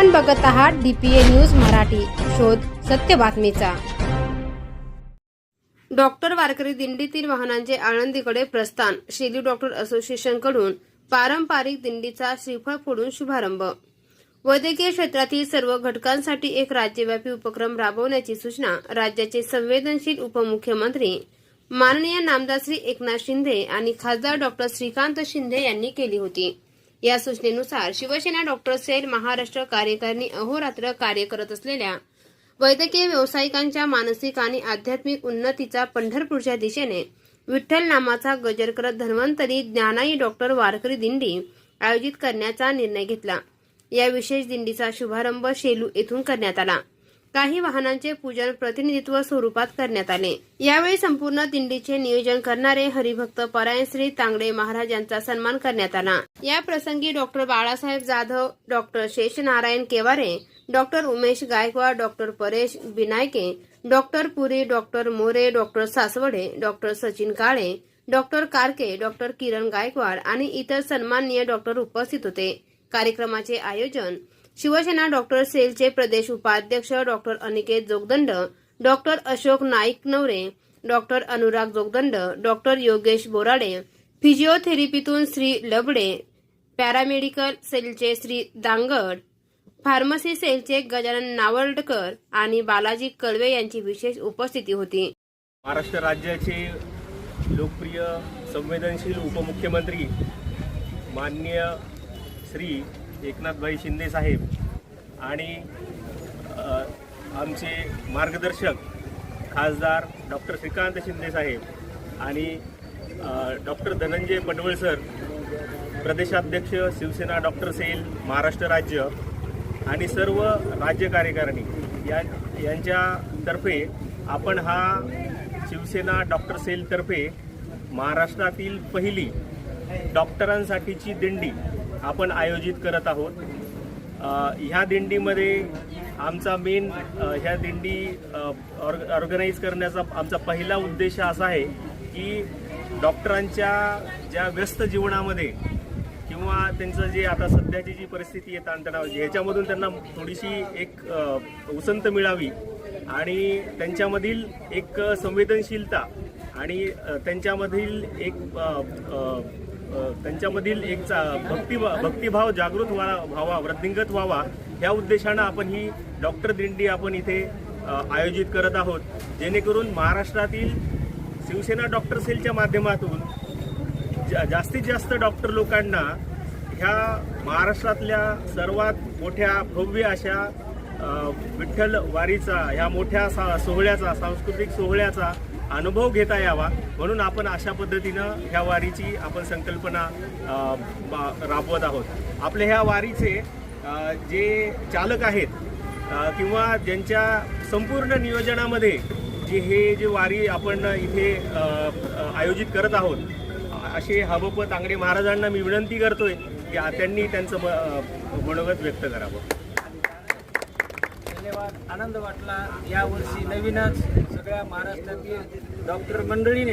आपण बघत आहात डीपीए न्यूज मराठी. शोध सत्य बातमीचा. डॉक्टर वारकरी दिंडीतील वाहनांचे आळंदीकडे प्रस्थान शेली डॉक्टर असोसिएशनकडून पारंपरिक दिंडीचा श्रीफळ फोडून शुभारंभ. वैद्यकीय क्षेत्रातील सर्व घटकांसाठी एक राज्यव्यापी उपक्रम राबवण्याची सूचना राज्याचे संवेदनशील उपमुख्यमंत्री माननीय नामदार श्री एकनाथ शिंदे आणि खासदार डॉक्टर श्रीकांत शिंदे यांनी केली होती. या सूचनेनुसार शिवसेना डॉक्टर सेल महाराष्ट्र कार्यकारिणी अहोरात्र कार्य करत असलेल्या वैद्यकीय व्यावसायिकांच्या मानसिक आणि आध्यात्मिक उन्नतीचा पंढरपूरच्या दिशेने विठ्ठल नामाचा गजर करत धन्वंतरी ज्ञानाई डॉक्टर वारकरी दिंडी आयोजित करण्याचा निर्णय घेतला. या विशेष दिंडीचा शुभारंभ शेलू येथून करण्यात आला. काही वाहनांचे पूजन प्रतिनिधित्व स्वरूपात करण्यात आले. यावेळी संपूर्ण दिंडीचे नियोजन करणारे हरिभक्त परायण श्री तांगडे महाराज यांचा सन्मान करण्यात आला. या प्रसंगी doctor Balasaheb Jadhav doctor Sheshnarayan Kevare doctor Umesh Gaikwad doctor Paresh Binayake doctor Puri doctor More doctor Saswade doctor Sachin Kale doctor Karke doctor Kiran Gaikwad आणि इतर सन्माननीय डॉक्टर उपस्थित होते. कार्यक्रमाचे आयोजन शिवसेना डॉक्टर सेलचे प्रदेश उपाध्यक्ष doctor Aniket Jogdand doctor Ashok Naik Navare doctor Anurag Jogdand doctor Yogesh Borade फिजिओथेरपीतून Shri Labde paramedical सेलचे श्री दांगड फार्मसी सेलचे गजानन नावलडकर आणि बालाजी कळवे यांची विशेष उपस्थिती होती. महाराष्ट्र राज्याचे लोकप्रिय संवेदनशील उपमुख्यमंत्री माननीय श्री एकनाथभाई शिंदे साहेब आणि आमचे मार्गदर्शक खासदार डॉक्टर श्रीकांत शिंदे साहेब आणि डॉक्टर धनंजय पटवळ सर प्रदेशाध्यक्ष शिवसेना डॉक्टर सेल महाराष्ट्र राज्य आणि सर्व राज्य कार्यकारिणी या यांच्यातर्फे आपण हा शिवसेना डॉक्टर सेलतर्फे महाराष्ट्रातील पहिली डॉक्टरांसाठीची दिंडी आपण आयोजित करत आहोत. ह्या दिंडीमध्ये आमचा मेन ह्या दिंडी ऑर्गनाईज करण्याचा आमचा पहिला उद्देश असा आहे की डॉक्टरांच्या ज्या व्यस्त जीवनामध्ये किंवा त्यांचं जे आता सध्याची जी परिस्थिती आहे ताणतणाव ह्याच्यामधून त्यांना थोडीशी एक उसंत मिळावी आणि त्यांच्यामधील एक संवेदनशीलता आणि त्यांच्यामधील एक त्यांच्यामधील एक चा- भक्ती भक्तिभाव जागृत व्हा व्हावा वृद्धिंगत व्हावा ह्या उद्देशानं आपण ही डॉक्टर दिंडी आपण इथे आयोजित करत आहोत. जेणेकरून महाराष्ट्रातील शिवसेना डॉक्टर सेलच्या माध्यमातून जा- जास्तीत जास्त डॉक्टर लोकांना ह्या महाराष्ट्रातल्या सर्वात मोठ्या भव्य अशा विठ्ठल वारीचा ह्या मोठ्या सा सोहळ्याचा सांस्कृतिक सोहळ्याचा अनुभव घेता यावा. म्हणून आपण अशा पद्धतीनं ह्या वारीची आपण संकल्पना बा- राबवत आहोत. आपल्या ह्या वारीचे जे चालक आहेत किंवा ज्यांच्या संपूर्ण नियोजनामध्ये जे हे जे वारी आपण इथे आयोजित करत आहोत असे हबप तांगडे महाराजांना मी विनंती करतोय की त्यांनी त्यांचं मनोगत व्यक्त करावं. धन्यवाद. आनंद वाटला. यावर्षी नवीनच सगळ्या महाराष्ट्रातील डॉक्टर मंडळीने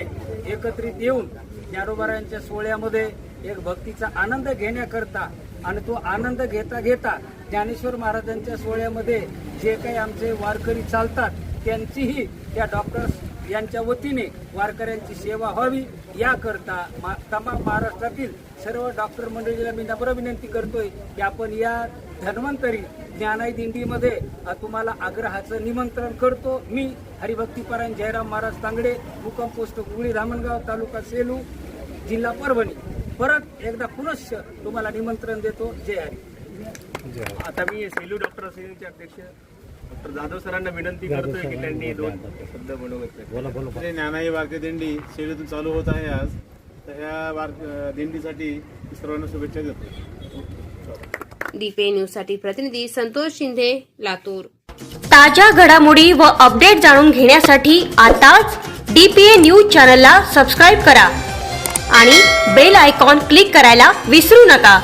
एकत्रित येऊन ज्ञानोबारायांच्या सोहळ्यामध्ये एक भक्तीचा आनंद घेण्याकरता आणि तो आनंद घेता घेता ज्ञानेश्वर महाराजांच्या सोहळ्यामध्ये जे काही आमचे वारकरी चालतात त्यांचीही त्या डॉक्टर्स यांच्या वतीने वारकऱ्यांची सेवा व्हावी. याकरता मा तमाम महाराष्ट्रातील सर्व डॉक्टर मंडळीला मी नम्र विनंती करतोय की आपण या धन्वंतरी ज्ञानाई दिंडीमध्ये तुम्हाला आग्रहाचं निमंत्रण करतो. मी हरिभक्तीपरायण जयराम महाराज तांगडे मुक्काम पोस्ट गुळी धामणगाव तालुका सेलू जिल्हा परभणी. परत एकदा पुनश्च तुम्हाला निमंत्रण देतो. जय हरी. आता मी सेलू डॉक्टर असोसिएशनचे अध्यक्ष डॉक्टर जाधव सरांना विनंती करतोय की त्यांनी दोन शब्द श्री ज्ञानाई वारकरी दिंडी शिर्डीतून चालू होत आहे आज. तर ह्या वार दिंडीसाठी सर्वांना शुभेच्छा देतो. डीपीए न्यूजसाठी प्रतिनिधी संतोष शिंदे लातूर. ताज्या घडामोडी व अपडेट जाणून घेण्यासाठी आताच डीपीए न्यूज चॅनलला सबस्क्राईब करा आणि बेल आयकॉन क्लिक करायला विसरू नका.